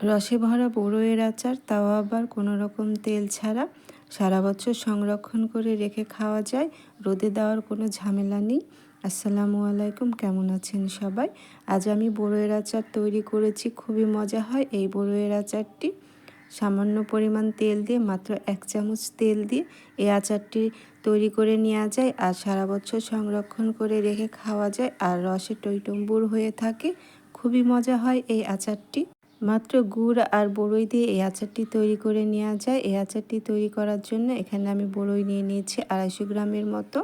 রসে ভরা বড়ইয়ের আচার, তাও আবার কোনো রকম তেল ছাড়া। সারা বছর সংরক্ষণ করে রেখে খাওয়া যায়, রোদে দেওয়ার কোনো ঝামেলা নেই। আসসালামু আলাইকুম, কেমন আছেন সবাই? আজ আমি বড়ইয়ের আচার তৈরি করেছি, খুবই মজা হয় এই বড়ইয়ের আচারটি। সামান্য পরিমাণ তেল দিয়ে, মাত্র এক চামচ তেল দিয়ে এই আচারটি তৈরি করে নেওয়া যায়। আর সারা বছর সংরক্ষণ করে রেখে খাওয়া যায়। আর রসে টইটম্বুর হয়ে থাকে, খুবই মজা হয় এই আচারটি। মাত্র গুড় আর বড়ই দিয়ে এই আচারটি তৈরি করে নেওয়া যায়। এই আচারটি তৈরি করার জন্য এখানে আমি বড়ই নিয়ে নিয়েছি আড়াইশো গ্রামের মতো।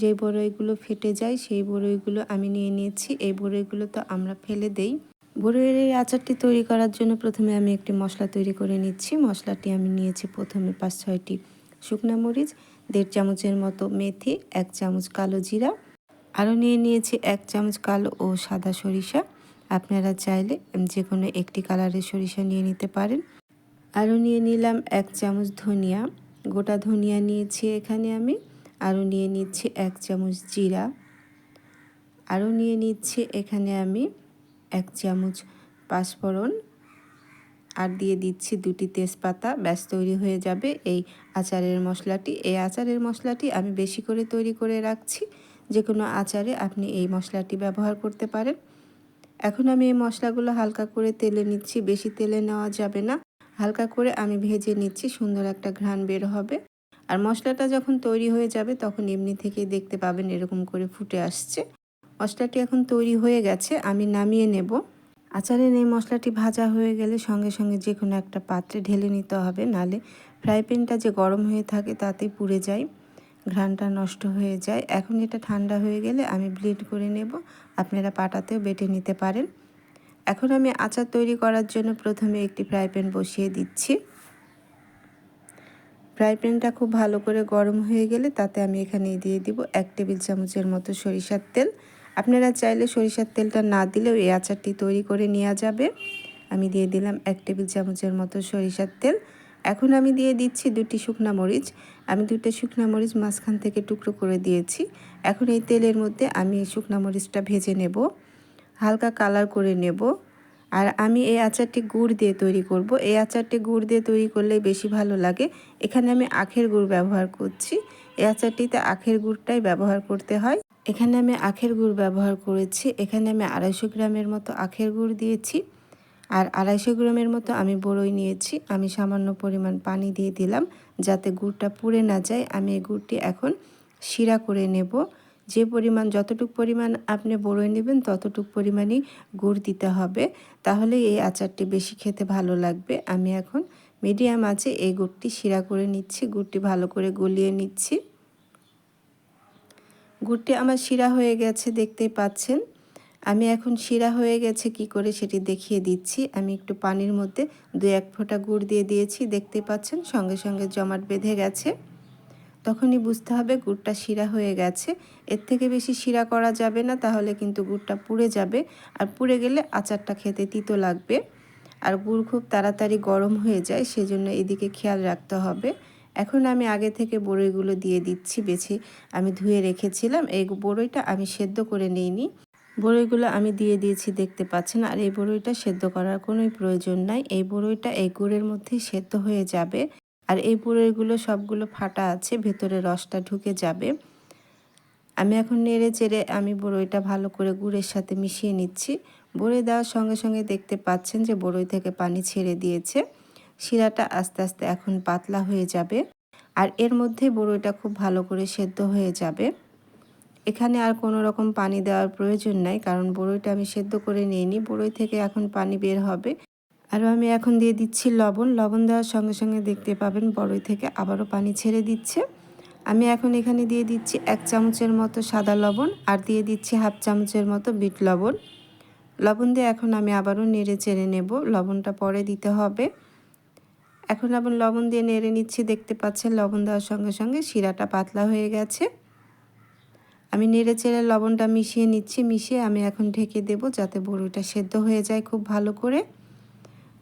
যে বড়ইগুলো ফেটে যায়, সেই বড়ইগুলো আমি নিয়ে নিয়েছি। এই বড়ইগুলো তো আমরা ফেলে দেই। বড়ইয়ের এই আচারটি তৈরি করার জন্য প্রথমে আমি একটি মশলা তৈরি করে নিচ্ছি। মশলাটি আমি নিয়েছি প্রথমে পাঁচ ছয়টি শুকনা মরিচ, দেড় চামচের মতো মেথি, এক চামচ কালো জিরা। আরও নিয়ে নিয়েছি এক চামচ কালো ও সাদা সরিষা। আপনারা চাইলে যে কোনো একটি কালারের সরিষা নিয়ে নিতে পারেন। আরও নিয়ে নিলাম এক চামচ ধনিয়া। গোটা ধনিয়া নিয়েছি এখানে আমি। আরও নিয়ে নিচ্ছি এক চামচ জিরা। আরও নিয়ে নিচ্ছি এখানে আমি এক চামচ পাঁচফোড়ন। আর দিয়ে দিচ্ছি দুটি তেজপাতা। ব্যাস, তৈরি হয়ে যাবে এই আচারের মশলাটি। এই আচারের মশলাটি আমি বেশি করে তৈরি করে রাখছি। যে কোনো আচারে আপনি এই মশলাটি ব্যবহার করতে পারেন। এখন আমি এই মশলাগুলো হালকা করে তেলে নিচ্ছি, বেশি তেলে নেওয়া যাবে না। হালকা করে আমি ভেজে নিচ্ছি, সুন্দর একটা ঘ্রাণ বের হবে। আর মশলাটা যখন তৈরি হয়ে যাবে, তখন এমনি থেকেই দেখতে পাবেন এরকম করে ফুটে আসছে। মশলাটি এখন তৈরি হয়ে গেছে, আমি নামিয়ে নেব। আচারের এই মশলাটি ভাজা হয়ে গেলে সঙ্গে সঙ্গে যে কোনো একটা পাত্রে ঢেলে নিতে হবে, নালে ফ্রাই প্যানটা যে গরম হয়ে থাকে তাতেই পুড়ে যায়, ঘ্রাণটা নষ্ট হয়ে যায়। এখন এটা ঠান্ডা হয়ে গেলে আমি ব্লিড করে নেব। আপনারা পাটাতেও বেটে নিতে পারেন। এখন আমি আচার তৈরি করার জন্য প্রথমে একটি ফ্রাই প্যান বসিয়ে দিচ্ছি। ফ্রাই প্যানটা খুব ভালো করে গরম হয়ে গেলে তাতে আমি এখানে দিয়ে দিব এক টেবিল চামচের মতো সরিষার তেল। আপনারা চাইলে সরিষার তেলটা না দিলেও এই আচারটি তৈরি করে নেওয়া যাবে। আমি দিয়ে দিলাম এক টেবিল চামচের মতো সরিষার তেল। এখন আমি দিয়ে দিচ্ছি দুটি শুকনা মরিচ। আমি দুটো শুকনা মরিচ মাঝখান থেকে টুকরো করে দিয়েছি। এখন এই তেলের মধ্যে আমি এই শুকনা মরিচটা ভেজে নেব। হালকা কালার করে নেব। আর আমি এই আচারটি গুড় দিয়ে তৈরি করব। এই আচারটি গুড় দিয়ে তৈরি করলে বেশি ভালো লাগে। এখানে আমি আখের গুড় ব্যবহার করছি। এই আচারটিতে আখের গুড়টাই ব্যবহার করতে হয়। এখানে আমি আখের গুড় ব্যবহার করেছি। এখানে আমি আড়াইশো গ্রামের মতো আখের গুড় দিয়েছি। আর আড়াইশো গ্রামের মতো আমি বড়ই নিয়েছি। আমি সামান্য পরিমাণ পানি দিয়ে দিলাম যাতে গুড়টা পুড়ে না যায়। আমি এই গুড়টি এখন শিরা করে নেব। যে পরিমাণ, যতটুক পরিমাণ আপনি বড়ই নেবেন, ততটুক পরিমাণই গুড় দিতে হবে। তাহলে এই আচারটি বেশি খেতে ভালো লাগবে। আমি এখন মিডিয়াম আছে এই গুড়টি শিরা করে নিচ্ছি। গুড়টি ভালো করে গলিয়ে নিচ্ছি। গুড়টি আমার শিরা হয়ে গেছে, দেখতেই পাচ্ছেন। আমি এখন শিরা হয়ে গেছে, কি করে সেটি দেখিয়ে দিচ্ছি। আমি একটু পানির মধ্যে দু এক ফোঁটা গুড় দিয়ে দিয়েছি, দেখতে পাচ্ছেন সঙ্গে সঙ্গে জমাট বেঁধে গেছে। তখনই বুঝতে হবে গুড়টা শিরা হয়ে গেছে। এর থেকে বেশি শিরা করা যাবে না, তাহলে কিন্তু গুড়টা পুড়ে যাবে আর পুড়ে গেলে আচারটা খেতে তিতো লাগবে। আর গুড় খুব তাড়াতাড়ি গরম হয়ে যায়, সেজন্য এদিকে খেয়াল রাখতে হবে। এখন আমি আগে থেকে বড়ইগুলো দিয়ে দিচ্ছি, বেছে আমি ধুয়ে রেখেছিলাম। এই বড়ইটা আমি সেদ্ধ করে নিইনি। বড়ইগুলো আমি দিয়ে দিয়েছি, দেখতে পাচ্ছেন। আর এই বড়ইটা সেদ্ধ করার কোনোই প্রয়োজন নাই। এই বড়ইটা এই গুড়ের মধ্যেই সেদ্ধ হয়ে যাবে। আর এই বড়ইগুলো সবগুলো ফাটা আছে, ভেতরে রসটা ঢুকে যাবে। আমি এখন নেড়ে চেড়ে আমি বড়ইটা ভালো করে গুড়ের সাথে মিশিয়ে নিচ্ছি। বড়ই দেওয়ার সঙ্গে সঙ্গে দেখতে পাচ্ছেন যে বড়ই থেকে পানি ছেড়ে দিয়েছে। শিরাটা আস্তে আস্তে এখন পাতলা হয়ে যাবে। আর এর মধ্যে বড়ইটা খুব ভালো করে সেদ্ধ হয়ে যাবে। এখানে আর কোনো রকম পানি দেওয়ার প্রয়োজন নাই, কারণ বড়ইটা আমি সেদ্ধ করে নিইনি। বড়ই থেকে এখন পানি বের হবে। আর আমি এখন দিয়ে দিচ্ছি লবণ। লবণ দেওয়ার সঙ্গে সঙ্গে দেখতে পাবেন বড়ই থেকে আবারও পানি ছেড়ে দিচ্ছে। আমি এখন এখানে দিয়ে দিচ্ছি এক চামচের মতো সাদা লবণ আর দিয়ে দিচ্ছি হাফ চামচের মতো বিট লবণ। লবণ দিয়ে এখন আমি আবারও নেড়ে চেড়ে নেব। লবণটা পরে দিতে হবে। এখন আবার লবণ দিয়ে নেড়ে নিচ্ছি। দেখতে পাচ্ছেন লবণ দেওয়ার সঙ্গে সঙ্গে শিরাটা পাতলা হয়ে গেছে। আমি নেড়ে চেড়ে লবণটা মিশিয়ে নিচ্ছি, মিশিয়ে আমি এখন ঢেকে দেব যাতে বড়িটা সেদ্ধ হয়ে যায় খুব ভালো করে।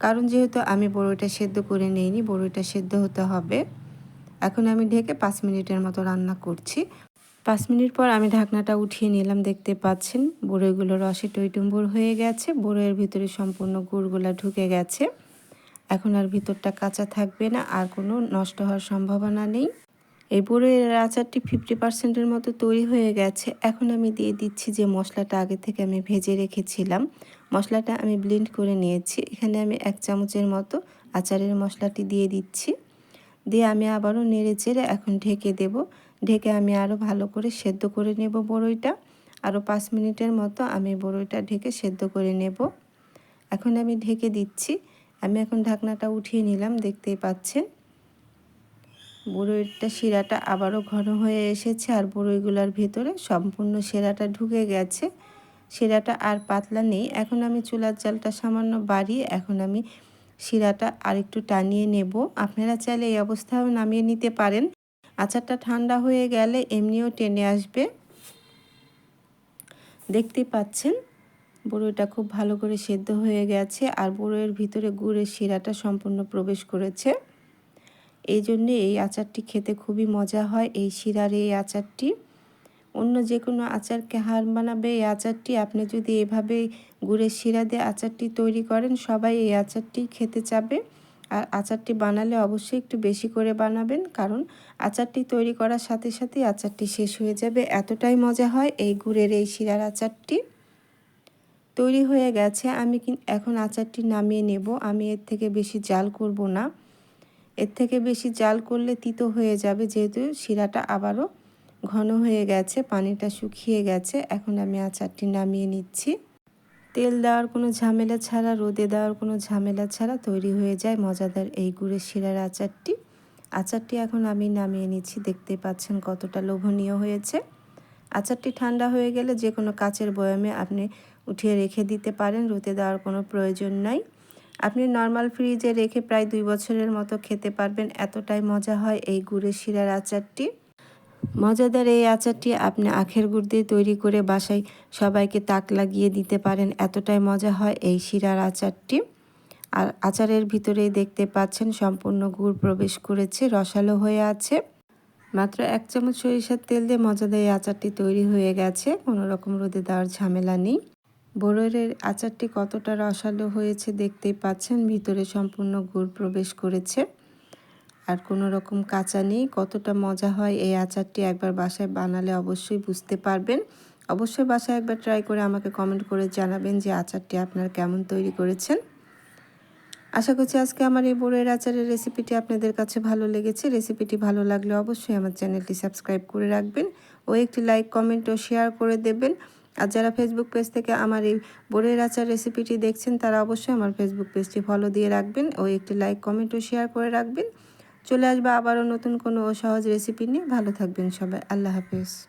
কারণ যেহেতু আমি বড়িটা সেদ্ধ করে নেইনি, বড়িটা সেদ্ধ হতে হবে। এখন আমি ঢেকে পাঁচ মিনিটের মতো রান্না করছি। পাঁচ মিনিট পর আমি ঢাকনাটা উঠিয়ে নিলাম, দেখতে পাচ্ছেন? বড়ইগুলো রসে টইটুম্বর হয়ে গেছে বড়ইয়ের ভিতরে সম্পূর্ণ গুড়গুলা ঢুকে গেছে। এখন আর ভিতরটা কাঁচা থাকবে না, আর কোনো নষ্ট হওয়ার সম্ভাবনা নেই। এই বড়ইয়ের আচারটি ফিফটি পার্সেন্টের মতো তৈরি হয়ে গেছে। এখন আমি দিয়ে দিচ্ছি যে মশলাটা আগে থেকে আমি ভেজে রেখেছিলাম। মশলাটা আমি ব্লেন্ড করে নিয়েছি। এখানে আমি এক চামচের মতো আচারের মশলাটি দিয়ে দিচ্ছি। দিয়ে আমি আবারও নেড়ে চেড়ে এখন ঢেকে দেব। ঢেকে আমি আরও ভালো করে সেদ্ধ করে নেব বড়ইটা। আরও পাঁচ মিনিটের মতো আমি বড়ইটা ঢেকে সেদ্ধ করে নেব। এখন আমি ঢেকে দিচ্ছি। আমি এখন ঢাকনাটা উঠিয়ে নিলাম, দেখতেই পাচ্ছেন। বড়ইটা শিরাটা আবারও ঘন হয়ে এসেছে আর বড়ইগুলোর ভেতরে সম্পূর্ণ শিরাটা ঢুকে গেছে। শিরাটা আর পাতলা নেই। এখন আমি চুলার জালটা সামান্য বাড়িয়ে এখন আমি শিরাটা আরেকটু টানিয়ে নেব। আপনারা চাইলে এই অবস্থাও নামিয়ে নিতে পারেন। আচারটা ঠান্ডা হয়ে গেলে এমনিও টেনে আসবে। দেখতে পাচ্ছেন, বড়ইটা খুব ভালো করে সেদ্ধ হয়ে গেছে আর বড়ইয়ের ভিতরে গুড়ের শিরাটা সম্পূর্ণ প্রবেশ করেছে। এই জন্যে এই আচারটি খেতে খুবই মজা হয়, এই শিরার এই আচারটি। অন্য যে কোনো আচারকে হার বানাবে, এই আচারটি আপনি যদি এভাবে গুড়ের শিরা দিয়ে আচারটি তৈরি করেন, সবাই এই আচারটি খেতে চাবে। আর আচারটি বানালে অবশ্যই একটু বেশি করে বানাবেন, কারণ আচারটি তৈরি করার সাথে সাথে আচারটি শেষ হয়ে যাবে। এতটাই মজা হয় এই গুড়ের এই শিরার আচারটি। তৈরি হয়ে গেছে, আমি এখন আচারটি নামিয়ে নেব। আমি এর থেকে বেশি জাল করব না। এর থেকে বেশি জাল করলে তিতো হয়ে যাবে, যেহেতু শিরাটা আবারও ঘন হয়ে গেছে, পানিটা শুকিয়ে গেছে। এখন আমি আচারটি নামিয়ে নিচ্ছি। তেল দেওয়ার কোনো ঝামেলা ছাড়া, রোদে দেওয়ার কোনো ঝামেলা ছাড়া তৈরি হয়ে যায় মজাদার এই গুড়ের শিরার আচারটি। আচারটি এখন আমি নামিয়ে নিচ্ছি, দেখতে পাচ্ছেন কতটা লোভনীয় হয়েছে। আচারটি ঠান্ডা হয়ে গেলে যে কোনো কাচের বয়ামে আপনি উঠিয়ে রেখে দিতে পারেন, রোদে দেওয়ার কোনো প্রয়োজন নাই। আপনি নর্মাল ফ্রিজে রেখে প্রায় দুই বছরের মতো খেতে পারবেন। এতটাই মজা হয় এই গুড়ের শিরার আচারটি। মজাদার এই আচারটি আপনি আখের গুড় দিয়ে তৈরি করে বাসায় সবাইকে তাক লাগিয়ে দিতে পারেন। এতটাই মজা হয় এই শিরার আচারটি। আর আচারের ভিতরেই দেখতে পাচ্ছেন সম্পূর্ণ গুড় প্রবেশ করেছে, রসালো হয়ে আছে। মাত্র এক চামচ সরিষার তেল দিয়ে মজাদার এই আচারটি তৈরি হয়ে গেছে। কোনো রকম রোদে দেওয়ার ঝামেলা নেই। বড়ের আচারটি কতটা রসালো হয়েছে দেখতেই পাচ্ছেন, ভিতরে সম্পূর্ণ গুড় প্রবেশ করেছে। আর কোনো রকম কাঁচা নেই, কতটা মজা হয় এই আচারটি একবার বাসায় বানালে অবশ্যই বুঝতে পারবেন। অবশ্যই বাসায় একবার ট্রাই করে আমাকে কমেন্ট করে জানাবেন যে আচারটি আপনার কেমন তৈরি করেছেন। আশা করছি আজকে আমার এই বড়ের আচারের রেসিপিটি আপনাদের কাছে ভালো লেগেছে। রেসিপিটি ভালো লাগলে অবশ্যই আমার চ্যানেলটি সাবস্ক্রাইব করে রাখবেন ও একটি লাইক, কমেন্ট ও শেয়ার করে দেবেন। আর যারা ফেসবুক পেজ থেকে আমার এই বোরের আচার রেসিপিটি দেখছেন, তারা অবশ্যই আমার ফেসবুক পেজটি ফলো দিয়ে রাখবেন ও একটি লাইক কমেন্টও শেয়ার করে রাখবেন। চলে আসবে আবারও নতুন কোনো সহজ রেসিপি নিয়ে। ভালো থাকবেন সবাই। আল্লাহ হাফেজ।